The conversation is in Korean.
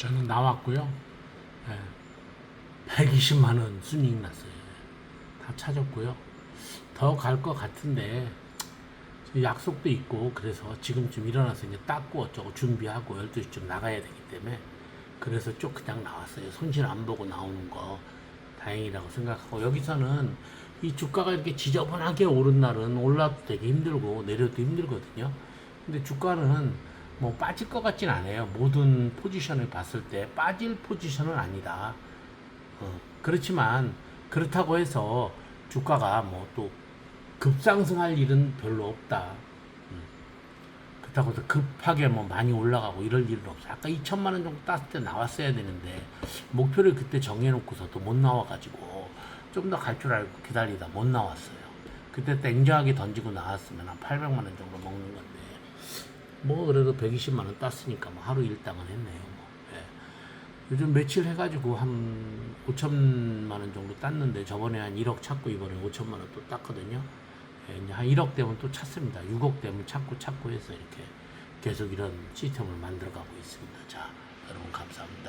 저는 나왔고요. 예, 120만 원 순이익 났어요. 다 찾았고요. 더 갈 것 같은데 약속도 있고 그래서 지금쯤 일어나서 이제 닦고 어쩌고 준비하고 12시쯤 나가야 되기 때문에 그래서 쭉 그냥 나왔어요. 손실 안 보고 나오는 거 다행이라고 생각하고 여기서는 이 주가가 이렇게 지저분하게 오른 날은 올라도 되게 힘들고 내려도 힘들거든요. 근데 주가는 뭐 빠질 것 같진 않아요. 모든 포지션을 봤을 때 빠질 포지션은 아니다. 어, 그렇지만 그렇다고 해서 주가가 뭐 또 급상승할 일은 별로 없다. 음. 그렇다고 해서 급하게 뭐 많이 올라가고 이럴 일은 없어. 아까 2천만 원 정도 땄을 때 나왔어야 되는데 목표를 그때 정해놓고서도 못 나와가지고 좀 더 갈 줄 알고 기다리다 못 나왔어요. 그때 땡저하게 던지고 나왔으면 한 800만 원 정도 먹는 건데 뭐 그래도 120만 원 땄으니까 뭐 하루 일당은 했네요. 뭐. 예. 요즘 며칠 해가지고 한 5천만 원 정도 땄는데 저번에 한 1억 찾고 이번에 5천만 원 또 땄거든요. 예, 이제 한 1억 되면 또 찾습니다. 6억 되면 찾고 찾고 해서 이렇게 계속 이런 시스템을 만들어가고 있습니다. 자, 여러분 감사합니다.